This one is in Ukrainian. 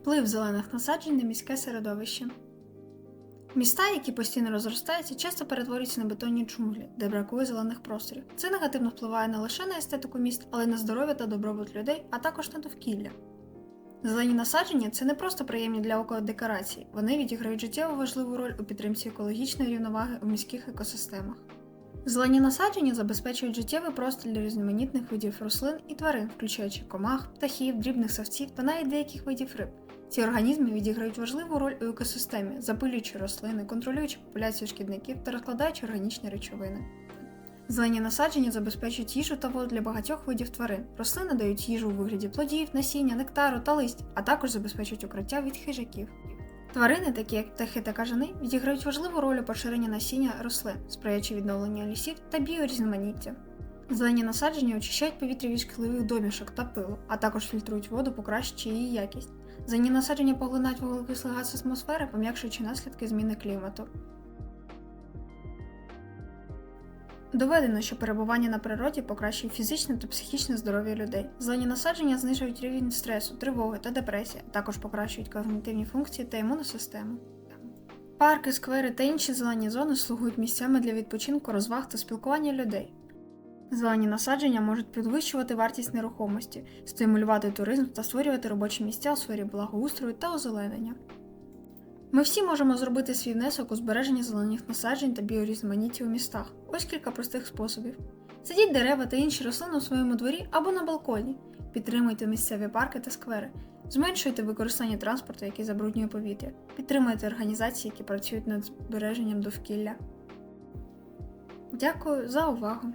Вплив зелених насаджень на міське середовище. Міста, які постійно розростаються, часто перетворюються на бетонні джунглі, де бракує зелених просторів. Це негативно впливає не лише на естетику міст, але й на здоров'я та добробут людей, а також на довкілля. Зелені насадження це не просто приємні для ока декорації, вони відіграють життєво важливу роль у підтримці екологічної рівноваги у міських екосистемах. Зелені насадження забезпечують життєвий простір для різноманітних видів рослин і тварин, включаючи комах, птахів, дрібних савців та навіть деяких видів риб. Ці організми відіграють важливу роль у екосистемі, запилюючи рослини, контролюючи популяцію шкідників та розкладаючи органічні речовини. Зелені насадження забезпечують їжу та воду для багатьох видів тварин. Рослини дають їжу у вигляді плодів, насіння, нектару та листя, а також забезпечують укриття від хижаків. Тварини, такі як птахи та кажани, відіграють важливу роль у поширенні насіння рослин, сприяючи відновленню лісів та біорізноманіття. Зелені насадження очищають повітря від шкідливих домішок та пилу, а також фільтрують воду, покращуючи її якість. Зелені насадження поглинають вуглекислий газ атмосфери, пом'якшуючи наслідки зміни клімату. Доведено, що перебування на природі покращує фізичне та психічне здоров'я людей. Зелені насадження знижують рівень стресу, тривоги та депресії, а також покращують когнітивні функції та імунну систему. Парки, сквери та інші зелені зони слугують місцями для відпочинку, розваг та спілкування людей. Зелені насадження можуть підвищувати вартість нерухомості, стимулювати туризм та створювати робочі місця у сфері благоустрою та озеленення. Ми всі можемо зробити свій внесок у збереження зелених насаджень та біорізноманіття у містах. Ось кілька простих способів. Садіть дерева та інші рослини у своєму дворі або на балконі. Підтримуйте місцеві парки та сквери. Зменшуйте використання транспорту, який забруднює повітря. Підтримуйте організації, які працюють над збереженням довкілля. Дякую за увагу!